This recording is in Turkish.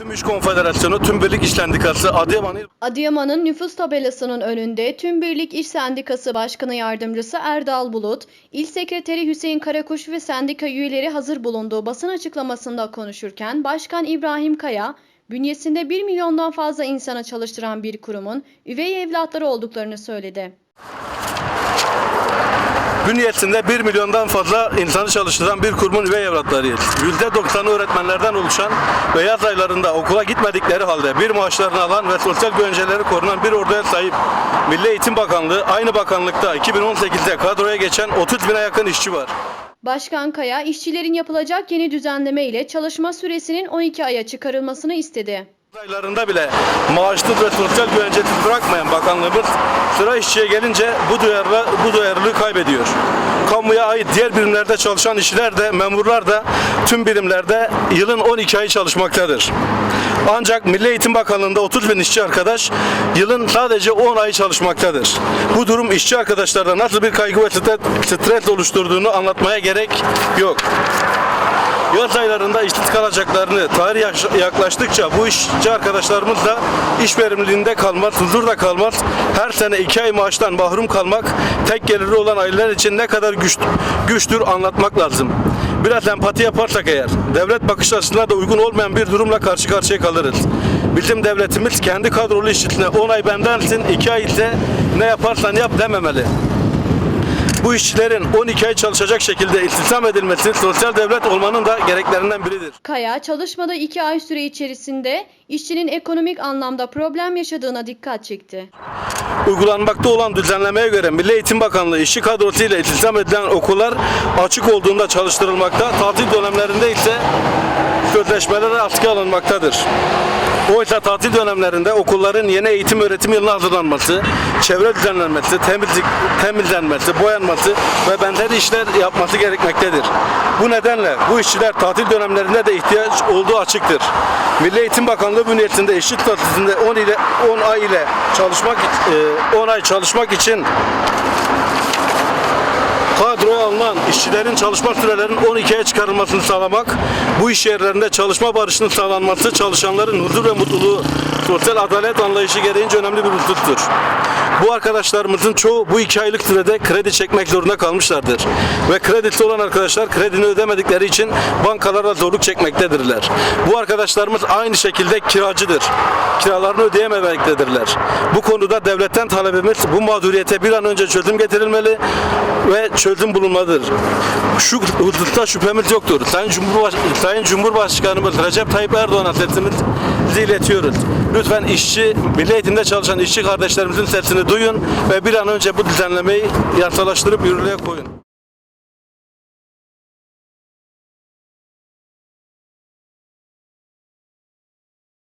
Tüm İş Konfederasyonu, Tüm Birlik İş Sendikası, Adıyaman İl Adıyaman'ın nüfus tabelasının önünde Tüm Birlik İş Sendikası Başkanı Yardımcısı Erdal Bulut, İl Sekreteri Hüseyin Karakuş ve sendika üyeleri hazır bulunduğu basın açıklamasında konuşurken Başkan İbrahim Kaya, bünyesinde 1 milyondan fazla insana çalıştıran bir kurumun üvey evlatları olduklarını söyledi. Bünyesinde 1 milyondan fazla insanı çalıştıran bir kurumun üvey evlatlarıyız. %90'ı öğretmenlerden oluşan ve yaz aylarında okula gitmedikleri halde bir maaşlarını alan ve sosyal güvenceleri korunan bir orduya sahip Milli Eğitim Bakanlığı aynı bakanlıkta 2018'de kadroya geçen 30 bine yakın işçi var. Başkan Kaya, işçilerin yapılacak yeni düzenleme ile çalışma süresinin 12 aya çıkarılmasını istedi. Aylarında bile maaşsız ve sosyal güvencesiz bırakmayan bakanlığımız sıra işçiye gelince bu duyarlı, bu duyarlılığı kaybediyor. Kamuya ait diğer birimlerde çalışan işçiler de memurlar da tüm birimlerde yılın 12 ayı çalışmaktadır. Ancak Milli Eğitim Bakanlığı'nda 30 bin işçi arkadaş yılın sadece 10 ayı çalışmaktadır. Bu durum işçi arkadaşlarda nasıl bir kaygı ve stres- oluşturduğunu anlatmaya gerek yok. Yaz aylarında işsiz kalacaklarını tarih yaklaştıkça bu işçi arkadaşlarımız da iş verimliliğinde kalmaz, huzurda kalmaz. Her sene iki ay maaştan mahrum kalmak tek geliri olan aileler için ne kadar güç, güçtür anlatmak lazım. Biraz empati yaparsak eğer devlet bakış açısına da uygun olmayan bir durumla karşı karşıya kalırız. Bizim devletimiz kendi kadrolu işçisine 10 ay bendensin, 2 ay ise ne yaparsan yap dememeli. Bu işçilerin 12 ay çalışacak şekilde istihdam edilmesi sosyal devlet olmanın da gereklerinden biridir. Kaya, çalışmada 2 ay süre içerisinde işçinin ekonomik anlamda problem yaşadığına dikkat çekti. Uygulanmakta olan düzenlemeye göre Milli Eğitim Bakanlığı işçi kadrosu ile istihdam edilen okullar açık olduğunda çalıştırılmakta, tatil dönemlerinde ise sözleşmelere askıya alınmaktadır. Oysa tatil dönemlerinde okulların yeni eğitim öğretim yılına hazırlanması, çevre düzenlenmesi, temizlik, temizlenmesi, boyanması ve benzeri işler yapması gerekmektedir. Bu nedenle bu işçiler tatil dönemlerinde de ihtiyaç olduğu açıktır. Milli Eğitim Bakanlığı bünyesinde eşit statüsünde 10 ile 10 ay ile çalışmak e, 10 ay çalışmak için kadroya alınan işçilerin çalışma sürelerinin 12'ye çıkarılmasını sağlamak, bu iş yerlerinde çalışma barışının sağlanması, çalışanların huzur ve mutluluğu, sosyal adalet anlayışı gereğince önemli bir husustur. Bu arkadaşlarımızın çoğu bu iki aylık sürede kredi çekmek zorunda kalmışlardır. Ve kredisi olan arkadaşlar kredini ödemedikleri için bankalara zorluk çekmektedirler. Bu arkadaşlarımız aynı şekilde kiracıdır. Kiralarını ödeyememektedirler. Bu konuda devletten talebimiz bu mağduriyete bir an önce çözüm getirilmeli ve çözüm bulunmalıdır. Şu hususta şüphemiz yoktur. Sayın, Cumhurbaş Sayın Cumhurbaşkanımız Recep Tayyip Erdoğan'a sesimizi iletiyoruz. Lütfen işçi, milli eğitimde çalışan işçi kardeşlerimizin sesini duyun ve bir an önce bu düzenlemeyi yasalaştırıp yürürlüğe koyun.